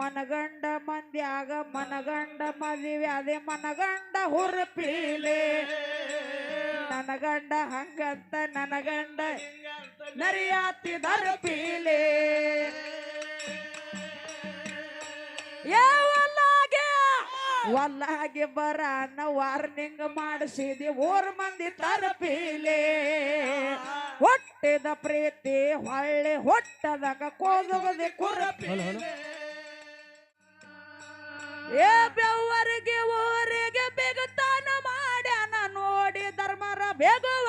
ಮನಗಂಡ ಮಂದ್ಯಾಗ ಮನಗಂಡ ಮದುವೆ, ಅದೇ ಮನಗಂಡ ಹುರುಪೀಲೆ. ನನ್ನ ಗಂಡ ಹಂಗಂತ, ನನಗಂಡ ಗಂಡ ನರಿಯಾತಿದರ ಪೀಲೆ ಒಲ್ಲಾಗಿ ಬರಾನ ವಾರ್ನಿಂಗ್ ಮಾಡಿಸಿದಿ, ಊರ್ ಮಂದಿ ತರಪೀಲೆ. ಹೊಟ್ಟಿದ ಪ್ರೀತಿ, ಹೊಳ್ಳಿ ಹೊಟ್ಟದಾಗ ಕೋದುಗದೆ ಕುರಪೀಲೆ. ಏ ಬೆವ್ವರಿಗೆ ಊರಿಗೆ ಬೆಗತಾನ ಮಾಡ್ಯಾನ ನೋಡಿ ಧರ್ಮರ ಬೇಗುವ.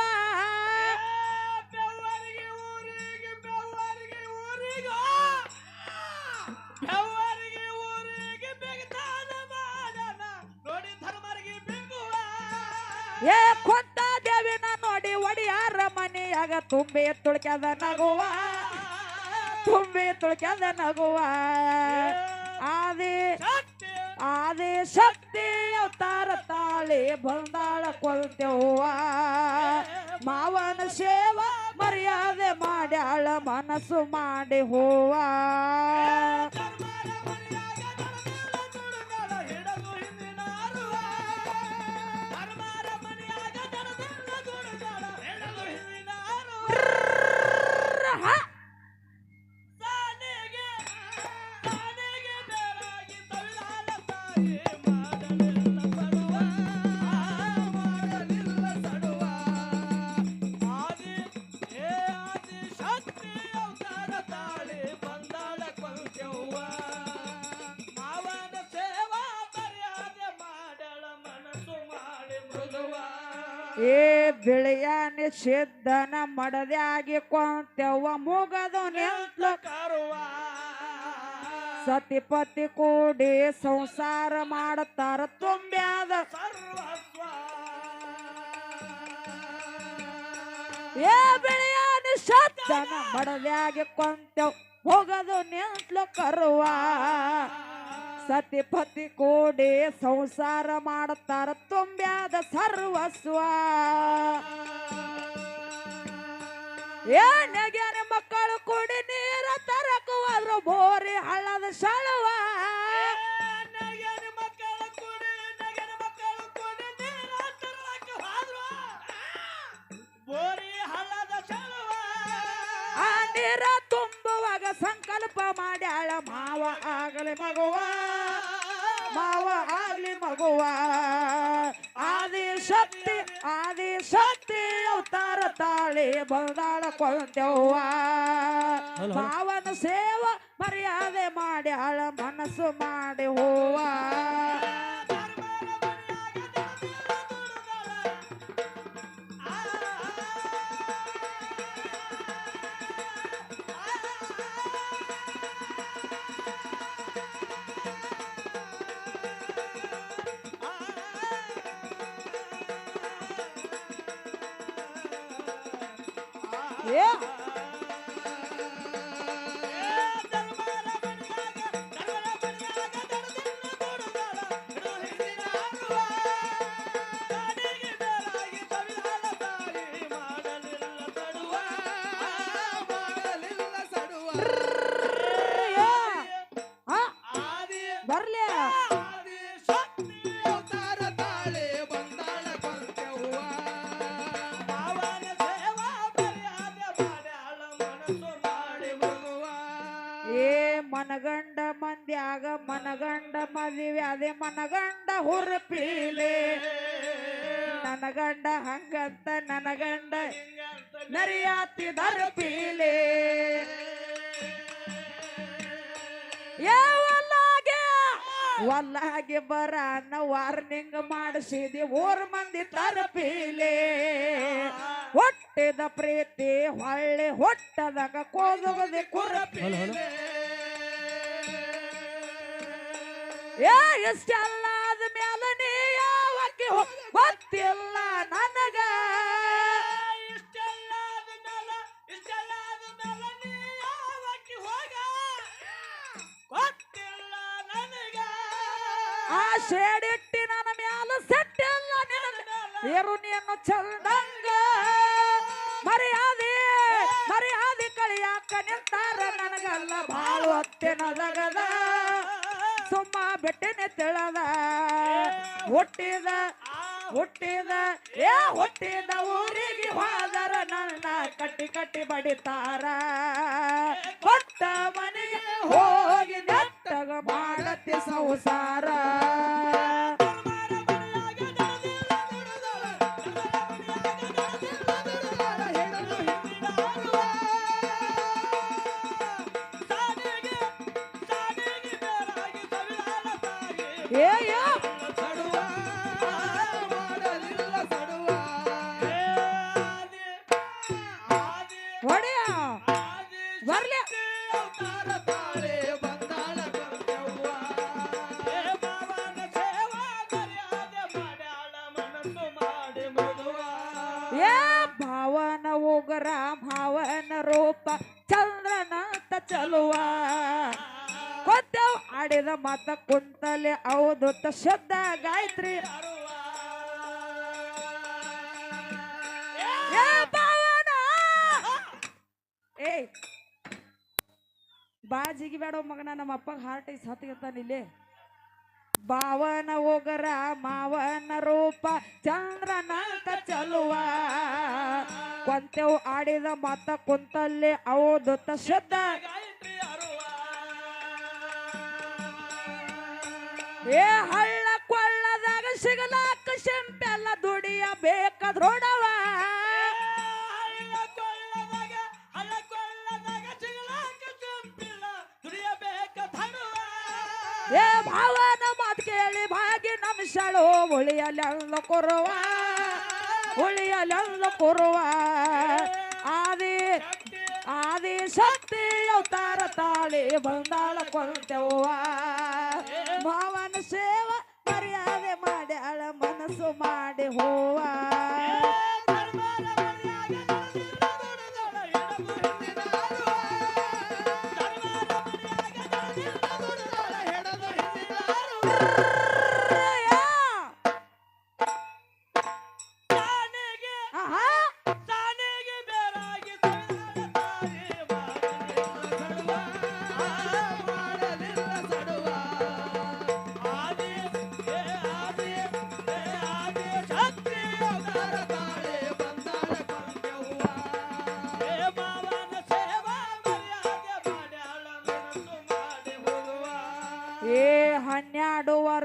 ಏ ಕೊಂತ ದೇವಿನ ನೋಡಿ ಒಡಿಯಾರ ಮನೆಯಾಗ ತುಂಬಿ ತುಳ್ಕ್ಯದ ನಗುವ. ತುಂಬಿ ತುಳ್ಕ್ಯದ ನಗುವ. ಆದಿ ಆದಿ ಶಕ್ತಿ ಅವತಾರ ತಾಳಿ ಬಂದಾಳ ಕೊಲ್ತೆವ್ವ ಮಾವನ ಸೇವಾ ಮರ್ಯಾದೆ ಮಾಡ್ಯಾಳ ಮನಸ್ಸು ಮಾಡಿ ಹೂವ. ಏ ಸಿದ್ಧನ ಮಡದಾಗಿ ಕೊಂತೆವ್ವ ಮುಗದು ನಿಂತ್ಲು ಕರುವ ಸತಿಪತಿ ಕೂಡಿ ಸಂಸಾರ ಮಾಡುತ್ತಾರ ತುಂಬ್ಯಾದ. ಏ ಬೆಳೆಯ ಸಿದ್ಧನ ಮಡದ್ಯಾಗಿ ಕೊಂತೆವ್ ಹೋಗದು ನಿಂತ್ಲು ಕರುವ. ಸತಿಪತಿ ಕೂಡಿ ಸಂಸಾರ ಮಾಡುತ್ತಾರ ತುಂಬ್ಯಾದ ಸರ್ವಸ್ವ. ಏ ಮಕ್ಕಳು ಕೂಡಿ ನೀರ ತರಕು ಹೋದ್ರು ಬೋರಿ ಹಳ್ಳದ ಸಳುವ ನೀರ ಆ ತುಂಬುವಾಗ ಸಂಕಲ್ಪ ಮಾಡ್ಯಾಳ ಮಾವ ಆಗಲಿ ಮಗುವ. ಮಾವ ಆಗಲಿ ಮಗುವ. ಆದಿ ಶಕ್ತಿ ಆದಿ ಶಕ್ತಿ ಅವತಾರ ತಾಳಿ ಬಂದಾಳ ಕೊಂತೆವ್ವ ಮಾವನ ಸೇವ ಮರ್ಯಾದೆ ಮಾಡ್ಯಾಳ ಮನಸ್ಸು ಮಾಡಿ ಹೂವ. ಏ ಮಂದ್ಯಾಗ ಮನಗಂಡ ಮದುವೆ, ಅದೇ ಮನಗಂಡ ಹುರಪೀಲೆ. ನನಗಂಡ ಗಂಡ ಹಂಗಂತ ನನ್ನ ನರಿಯಾತಿ ನರಿಯಾತಿದರ ಪೀಲೆ ಏ ಒಲ್ಲಾಗೆ ಒಲ್ಲಾಗೆ ಬರಾನ ವಾರ್ನಿಂಗ್ ಮಾಡಿಸಿದಿ, ಊರ್ ಮಂದಿ ತರಪೀಲೆ. ಹೊಟ್ಟೆದ ಪ್ರೀತಿ, ಹೊಳ್ಳಿ ಹೊಟ್ಟದಾಗ ಕೋದಿ ಕುರಪೀಲೆ. ಏ ಇಷ್ಟೆಲ್ಲ ಆದ ಮೇಲೆ ನೀ ಯಾವಕ್ಕೆ ಗೊತ್ತಿಲ್ಲ ನನಗ. ಆ ಶೇಡಿಟ್ಟಿ ನನ್ನ ಮ್ಯಾಲ ಸೆಟ್ಟಿಲ್ಲ ನಿನ್ನ ಏರು ನೀನು ಚಂದಂಗ. ಮರ್ಯಾದೆ ಮರ್ಯಾದೆ ಕಳಿಯಾಕ ನಿಂತಾರ ನನಗಲ್ಲ. ಬಾಳು ಹತ್ತಿನದಗದ ಬೆಟ್ಟನೆ ತಿಳದ ಹುಟ್ಟಿದ ಹುಟ್ಟಿದ ಏ ಹುಟ್ಟಿದ ಊರಿಗೆ ಹೋದರ ನನ್ನ ಕಟ್ಟಿ ಕಟ್ಟಿ ಬಡಿತಾರ. ಕೊಟ್ಟ ಮನೆಗೆ ಹೋಗಿ ನೆಟ್ಟಗ ಮಾಡತಿ ಸಂಸಾರ. ಏ ಭಾವನ ಹೋಗರ ಭಾವನ ರೂಪ ಚಂದ್ರನಾಥ ಚಲುವ. ಕೊತ್ತವ್ ಆಡಿದ ಮತ ಕುಂತಲೆ ಅವಧುತ ಶಬ್ದ ಗಾಯತ್ರಿ. ಯಾ ಭಾವನ? ಏ ಬಾಜಿಗೆ ಬೇಡ ಮಗನ, ನಮ್ಮ ಅಪ್ಪಗ ಹಾರ್ಟ್ ಐಸ್ ಇಲ್ಲಿ. ಭಾವನ ಉಗರ ಮಾವನ ರೂಪ ಚಂದ್ರನಾಥ ಚಲುವ. ಕೊಂತೆವು ಆಡಿದ ಮತ ಕುಂತಲ್ಲಿ ಅವಧುತ ಶುದ್ಧ. ಏ ಹಳ್ಳ ಕೊಳ್ಳದಾಗ ಸಿಗಲಾಕ ಶೆಂಪೆಲ್ಲ ದುಡಿಯ ಬೇಕಾದ್ರೋಡವ ಏ ಭಾವನ ಕೇಳಿ ಭಾಗಿ ನಮಿಸಳು ಉಳಿಯಲೆಲ್ಲ ಕೊರುವ ಉಳಿಯಲೆಲ್ಲ ಕೊರುವ. ಆದಿ ಆದಿ ಶಕ್ತಿ ಅವತಾರ ತಾಳಿ ಬಂದಾಳ ಕೊಂತೆವ್ವ ಭಾವನ ಸೇವ ಮರ್ಯಾದೆ ಮಾಡ್ಯಾಳ ಮನಸ್ಸು ಮಾಡಿ ಹೋವ.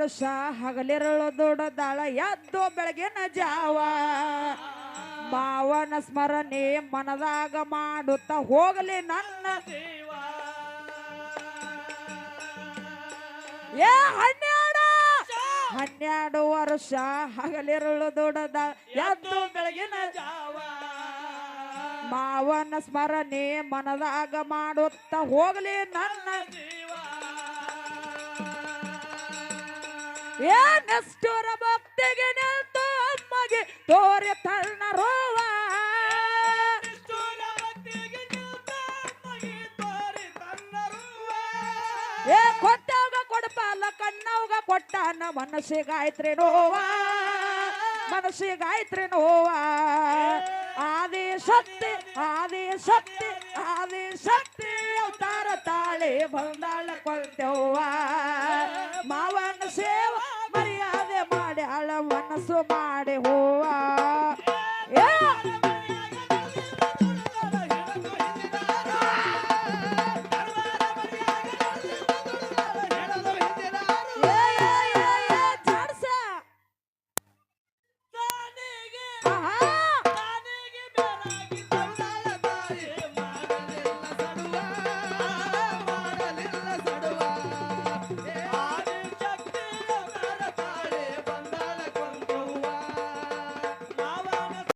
ವರ್ಷ ಹಗಲಿರಳು ದೊಡ್ಡದಾಳ ಎದ್ದು ಬೆಳಗಿನ ಜಾವ. ಮಾವನ ಸ್ಮರಣೆ ಮನದಾಗ ಮಾಡುತ್ತ ಹೋಗಲಿ ನನ್ನ ಏ ಹನ್ನೆರಡು ಹನ್ನೆರಡು ವರ್ಷ ಹಗಲಿರಳು ದುಡದಾಳ ಎದ್ದು ಬೆಳಗಿನ ಜಾವ. ಮಾವನ ಸ್ಮರಣೆ ಮನದಾಗ ಮಾಡುತ್ತ ಹೋಗಲಿ ನನ್ನ ಏ ನಿಷ್ಠುರ ಭಕ್ತಿಗೆ ನಿಂತು ಅಮ್ಮಗೆ ತೋರಿ ತನ್ನ ರೋವ? ಏ ಕೊಟ್ಟವಾಗ ಕೊಡಪಾಲ ಕಣ್ಣವಾಗ ಕೊಟ್ಟಾನ ಮನಸ್ಸಿಗಾಯ್ತ್ರಿ ನೋವ? ಮನಸ್ಸಿಗಾಯ್ತ್ರಿ ನೋವ? ಆದಿ ಶಕ್ತಿ ಆದಿ ಶಕ್ತಿ ಆದಿ ಶಕ್ತಿ ಅವತಾರ ತಾಳೆ ಬಂದಾಳ ಕೊಳ್ತೇವ್ವ ಮಾವನ ಸೇವ ಮರ್ಯಾದೆ ಮಾಡಿ ಅಳ ಮನಸ್ಸು ಮಾಡಿ ಹೋ